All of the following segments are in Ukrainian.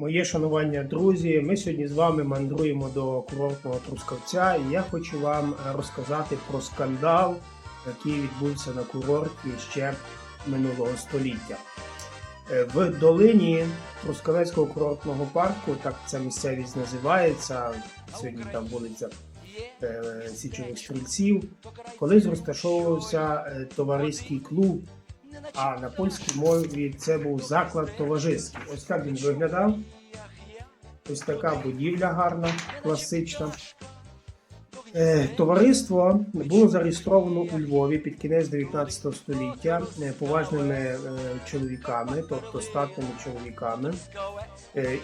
Моє шанування, друзі. Ми сьогодні з вами мандруємо до курортного Трускавця, і я хочу вам е, розказати про скандал, який відбувся на курорті ще минулого століття. Е, В долині Трускавецького курортного парку, так ця місцевість називається. Сьогодні там вулиця е, Січових стрільців. Колись розташовувався товариський клуб а на польській мові це був заклад товариський. Ось так він виглядав. Ось така будівля гарна, класична. Е, Товариство було зареєстровано у Львові під кінець 19 століття е, поважними е, чоловіками, тобто статними чоловіками.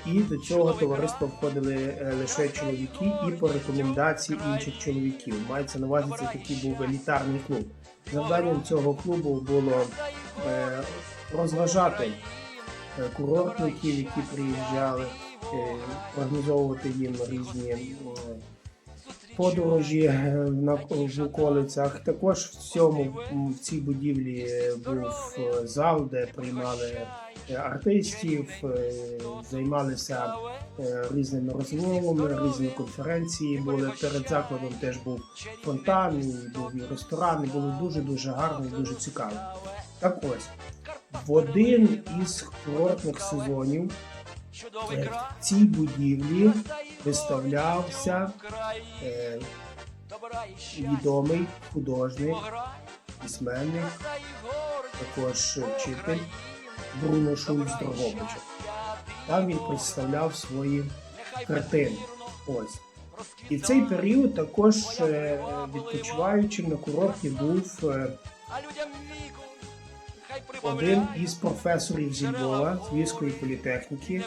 І до цього товариства входили лише чоловіки і по рекомендації інших чоловіків. Мається на увазі, це такий був елітарний клуб. Завданням цього клубу було е, розважати е, курортників, які приїжджали, е, організовувати їм різні е, подорожі е, на в околицях. Також в цьому в цій будівлі е, був зал, де приймали артистів, е, займалися е, різними розмовами, різні конференції були. Перед закладом теж був фонтан, і був і ресторан, і було дуже дуже гарно і дуже цікаво. Так ось в один із курортних сезонів е, в цій будівлі виставлявся відомий художник, письменник, також вчитель Бруно Шульц Дрогобича. Там він представляв свої картини. Ось. І в цей період також е, відпочиваючим на курорті був е, один із професорів зі Львова, Львівської політехніки.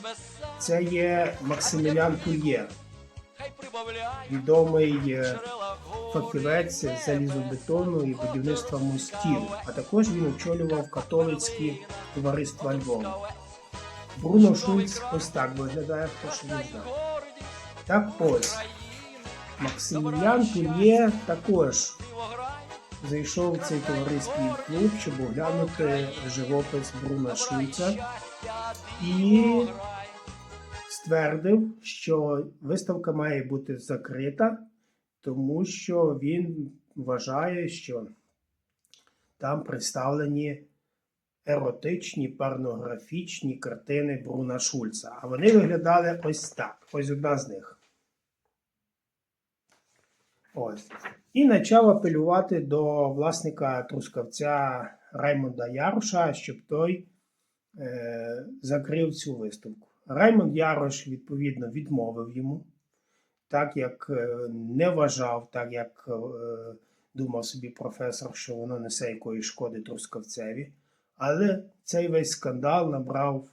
Це є Максимілян Кульєр, відомий е, фахівець залізобетону і будівництва мостів, а також він очолював католицькі товариства Львова. Бруно Шульц ось так виглядає, хто ще не знає. Так ось. Максимілян Кульє також зайшов в цей товариський клуб, щоб оглянути живопис Бруна Шульца. і ствердив, що виставка має бути закрита, тому що він вважає, що там представлені еротичні порнографічні картини Бруна Шульца. А вони виглядали ось так. Ось одна з них. Ось. І почав апелювати до власника трускавця Раймонда Яруша, щоб той е, закрив цю виставку. Раймонд Ярош, відповідно, відмовив йому, так як е, не вважав, так як е, думав собі професор, що воно несе якоїсь шкоди трускавцеві. Але цей весь скандал набрав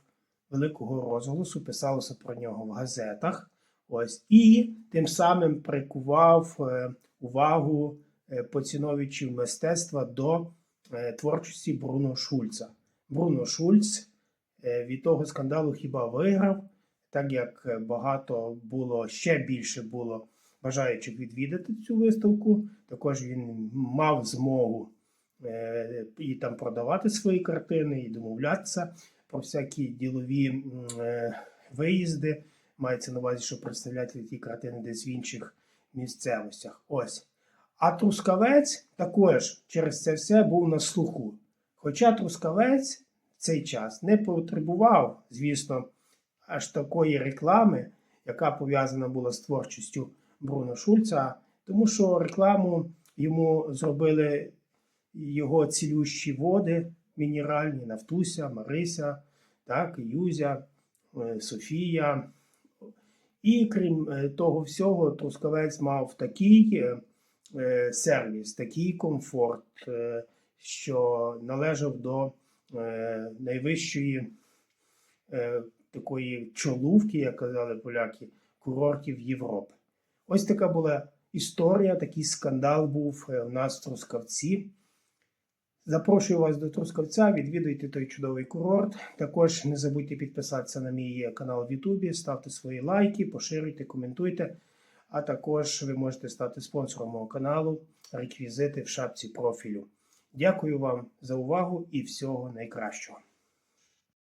великого розголосу, писалося про нього в газетах. Ось, і тим самим прикував е, увагу поціновичів мистецтва до творчості Бруно Шульца. Бруно Шульц від того скандалу хіба виграв, так як е, багато було, ще більше було бажаючих відвідати цю виставку. Також він мав змогу е, і там продавати свої картини, і домовлятися про всякі ділові е, виїзди. Мається на увазі, що представляти ті картини десь в інших місцевостях. Ось. А Трускавець також через це все був на слуху. Хоча Трускавець цей час не потребував, звісно, аж такої реклами, яка пов'язана була з творчістю Бруно Шульца, тому що рекламу йому зробили його цілющі води мінеральні, Нафтуся, Марися, так, Юзя, е, Софія. І крім е, того всього, Трускавець мав такий е, сервіс, такий комфорт, що належав до найвищої е, такої чолувки, як казали поляки, курортів Європи. Ось така була історія, такий скандал був е, у нас в Трускавці. Запрошую вас до Трускавця, відвідуйте той чудовий курорт. Також не забудьте підписатися на мій канал в Ютубі, ставте свої лайки, поширюйте, коментуйте. А також ви можете стати спонсором мого каналу, реквізити в шапці профілю. Дякую вам за увагу і всього найкращого.